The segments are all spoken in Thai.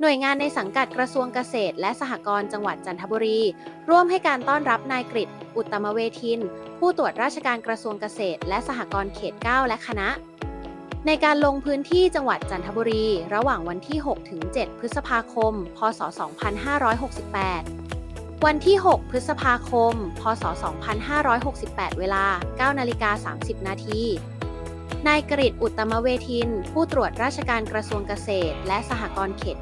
หน่วยงานในสังกัดกระทรวงเกษตร และสหกรณ์จังหวัดจันทบุรี ร่วมให้การต้อนรับนายกฤษอุตตมเวทิน ผู้ตรวจราชการกระทรวงเกษตร และสหกรณ์เขต 9 และคณะ ในการลงพื้นที่จังหวัดจันทบุรี ระหว่างวันที่ 6 ถึง 7 พฤษภาคม พศ 2568 วันที่ 6 พฤษภาคม พศ 2568 เวลา 9 นาฬิกา 30 นาที นายกฤษอุตตมเวทิน ผู้ตรวจราชการกระทรวงเกษตร และสหกรณ์เขต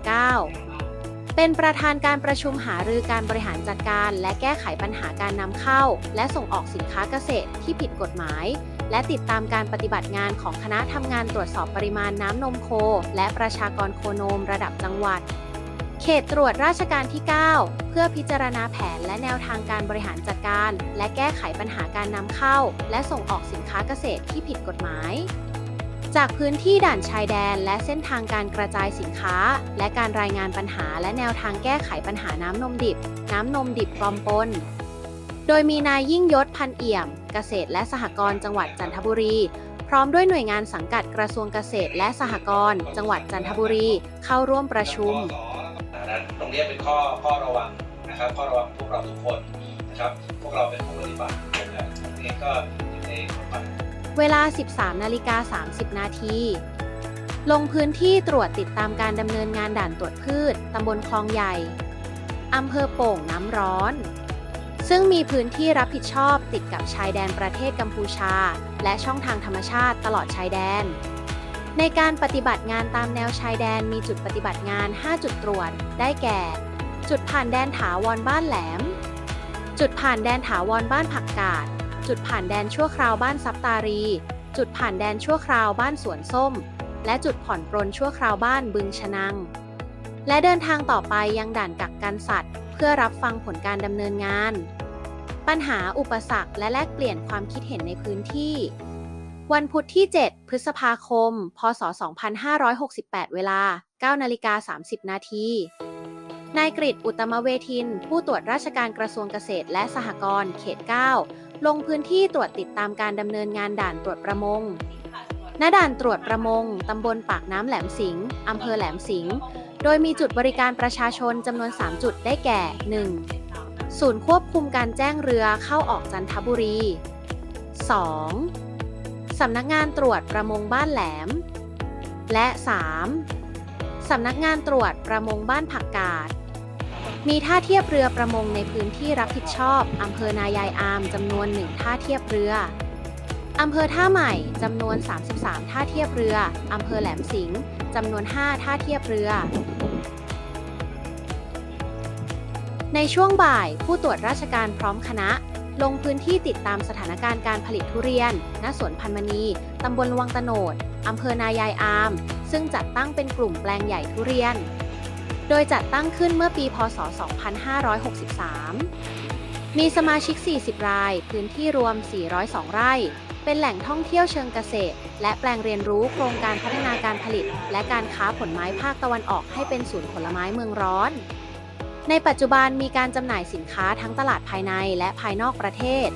9 เป็นประธานการประชุมหารือการบริหารจัดการ และแก้ไขปัญหาการนำเข้า และส่งออกสินค้าเกษตรที่ผิดกฎหมาย และติดตามการปฏิบัติงานของคณะทำงานตรวจสอบปริมาณน้ำนมโค และประชากรโคนมระดับจังหวัด เขตตรวจราชการที่ 9 เพื่อพิจารณาแผนและแนวทางการบริหารจัดการ และแก้ไขปัญหาการนำเข้า และส่งออกสินค้าเกษตรที่ผิดกฎหมาย จากพื้นที่ด่านชายแดน และเส้นทางการกระจายสินค้า และการรายงานปัญหาและแนวทางแก้ไขปัญหาน้ำนมดิบ น้ำนมดิบปลอมปน โดยมีนายยิ่งยศพันเอี่ยม เกษตรและสหกรณ์จังหวัดจันทบุรีพร้อมด้วยหน่วยงานสังกัดกระทรวงเกษตรและสหกรณ์จังหวัดจันทบุรี เข้าร่วมประชุม นั้นตรงนี้เป็นข้อข้อระวังนะครับ ข้อระวังพวกเราทุกคนนะครับ พวกเราเป็นผู้ปฏิบัติและผมเองก็อยู่ในบทบาทเวลา 13นาฬิกา30 นาที ลงพื้นที่ตรวจติดตามการดำเนินงานด่านตรวจพืชตำบลคลองใหญ่อำเภอโป่งน้ำร้อน ซึ่งมีพื้นที่รับผิดชอบติดกับชายแดนประเทศกัมพูชา และช่องทางธรรมชาติตลอดชายแดน ในการปฏิบัติงานตามแนวชายแดนมีจุดปฏิบัติงาน 5 จุดตรวจ ได้แก่ จุดผ่านแดนถาวรบ้านแหลม จุดผ่านแดนถาวรบ้านผักกาด จุดผ่านแดนชั่วคราวบ้านซับตารี จุดผ่านแดนชั่วคราวบ้านสวนส้ม และจุดผ่อนปรนชั่วคราวบ้านบึงชะนัง และเดินทางต่อไปยังด่านกักกันสัตว์ เพื่อรับฟังผลการดำเนินงาน ปัญหาอุปสรรคและแลกเปลี่ยนความคิดเห็นในพื้นที่ วันพุธที่ 7 พฤษภาคม พศ 2568 เวลา 9 นาฬิกา 30 นาที นายกฤษอุตตมเวทิน ผู้ตรวจราชการกระทรวงเกษตรและสหกรณ์เขต 9 ลงพื้นที่ตรวจติดตามการดำเนินงานด่านตรวจประมง ณ ด่านตรวจประมง ตำบลปากน้ำแหลมสิงห์อำเภอแหลมสิงห์ โดยมีจุดบริการประชาชนจำนวน 3 จุดได้แก่ 1. ศูนย์ควบคุมการแจ้งเรือเข้าออกจันทบุรี 2. สำนักงานตรวจประมงบ้านแหลม และ 3. สำนักงานตรวจประมงบ้านผักกาด มีท่าเทียบเรือประมงในพื้นที่รับผิดชอบอำเภอนายายอามจำนวนหนึ่งท่าเทียบเรืออำเภอท่าใหม่จำนวน 33 ท่าเทียบเรืออำเภอแหลมสิงห์จำนวน 5 ท่าเทียบเรือ ในช่วงบ่ายผู้ตรวจราชการพร้อมคณะ ลงพื้นที่ติดตามสถานการณ์การผลิตทุเรียน ณ สวนพันมณี ตำบลวังตะโนด อำเภอนายายอาม ซึ่งจัดตั้งเป็นกลุ่มแปลงใหญ่ทุเรียน โดยจัดตั้งขึ้นเมื่อปี พศ 2563 มีสมาชิก 40 ราย พื้นที่รวม 402 ไร่ เป็นแหล่งท่องเที่ยวเชิงเกษตร และแปลงเรียนรู้โครงการพัฒนาการผลิต และการค้าผลไม้ภาคตะวันออกให้เป็นศูนย์ผลไม้เมืองร้อน ในปัจจุบันมีการจำหน่ายสินค้าทั้งตลาดภายในและภายนอกประเทศ